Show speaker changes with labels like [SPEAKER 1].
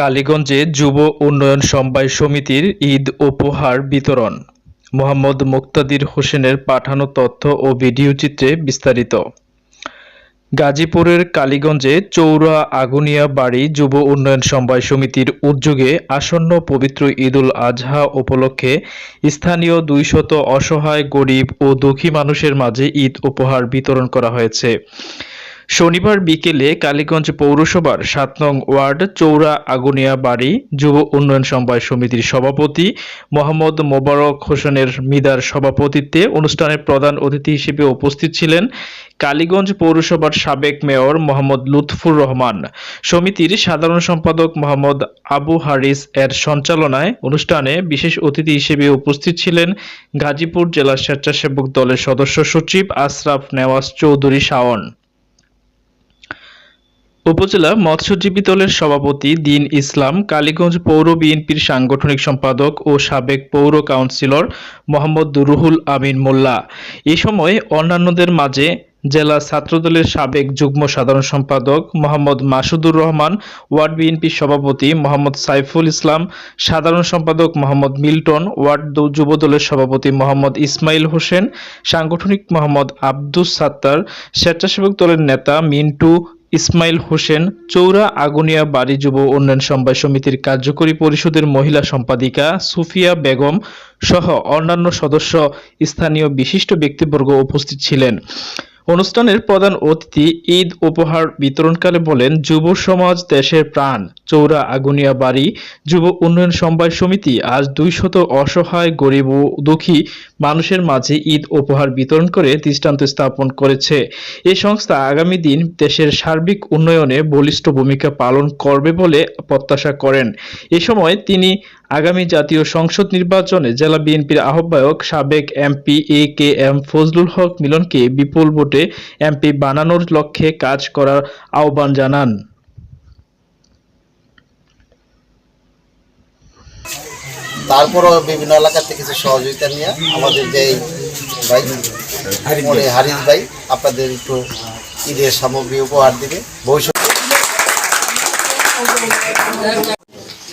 [SPEAKER 1] কালীগঞ্জে যুব উন্নয়ন সমবায় সমিতির ঈদ উপহার বিতরণ মোহাম্মদ মুক্তাদির হোসেনের পাঠানো তথ্য ও ভিডিও চিত্রে বিস্তারিত গাজীপুরের কালীগঞ্জে চৌরা আগুনিয়া বাড়ি যুব উন্নয়ন সমবায় সমিতির উদ্যোগে আসন্ন পবিত্র ঈদুল আজহা উপলক্ষে স্থানীয় দুইশত অসহায় গরিব ও দুঃখী মানুষের মাঝে ঈদ উপহার বিতরণ করা হয়েছে শনিবার বিকেলে কালীগঞ্জ পৌরসভার সাত নং ওয়ার্ড চৌরা আগুনিয়া বাড়ি যুব উন্নয়ন সমবায় সমিতির সভাপতি মোহাম্মদ মোবারক হোসেনের মিদার সভাপতিত্বে অনুষ্ঠানে প্রধান অতিথি হিসেবে উপস্থিত ছিলেন কালীগঞ্জ পৌরসভার সাবেক মেয়র মোহাম্মদ লুৎফুর রহমান সমিতির সাধারণ সম্পাদক মোহাম্মদ আবু হারিস এর সঞ্চালনায় অনুষ্ঠানে বিশেষ অতিথি হিসেবে উপস্থিত ছিলেন গাজীপুর জেলা স্বেচ্ছাসেবক দলের সদস্য সচিব আশরাফ নেওয়াজ চৌধুরী শাওন উপজেলা মৎস্যজীবী দলের সভাপতি দিন ইসলাম কালীগঞ্জ পৌর বিএনপির সাংগঠনিক সম্পাদক ও সাবেক পৌর কাউন্সিলর মোহাম্মদ রুহুল আমিন মোল্লা এ সময় অন্যান্যদের মাঝে জেলা ছাত্রদলের সাবেক যুগ্ম সাধারণ সম্পাদক মোহাম্মদ মাসুদুর রহমান ওয়ার্ড বিএনপির সভাপতি মোহাম্মদ সাইফুল ইসলাম সাধারণ সম্পাদক মোহাম্মদ মিল্টন ওয়ার্ড যুবদলের সভাপতি মোহাম্মদ ইসমাইল হোসেন সাংগঠনিক মোহাম্মদ আব্দুস সাত্তার স্বেচ্ছাসেবক দলের নেতা মিন্টু ইসমাইল হোসেন চৌরা আগুনিয়া বাড়ি যুব উন্নয়ন সমবায় সমিতির কার্যকরী পরিষদের মহিলা সম্পাদিকা সুফিয়া বেগম সহ অন্যান্য সদস্য স্থানীয় বিশিষ্ট ব্যক্তিবর্গ উপস্থিত ছিলেন অনুষ্ঠানের প্রধান অতিথি ঈদ উপহার বিতরণকালে বলেন যুব সমাজ দেশের প্রাণ চৌরা আগুনিয়া বাড়ি যুব উন্নয়ন সমবায় সমিতি আজ দুইশত অসহায় গরিব ও দুঃখী মানুষের মাঝে ঈদ উপহার বিতরণ করে দৃষ্টান্ত স্থাপন করেছে এ সংস্থা আগামী দিন দেশের সার্বিক উন্নয়নে বলিষ্ঠ ভূমিকা পালন করবে বলে প্রত্যাশা করেন এ সময় তিনি আগামী জাতীয় সংসদ নির্বাচনে জেলা বিএনপির আহ্বায়ক সাবেক MP A K M Fazlul Haque মিলনকে বিপুল ভোটে এমপি বানানোর লক্ষ্যে কাজ করার আহ্বান জানান তারপরও বিভিন্ন এলাকা থেকে কিছু সহযোগিতা নিয়ে আমাদের যে ভাই হারিস ভাই আপনাদের একটু ঈদের সামগ্রী উপহার দিবে ভবিষ্যৎ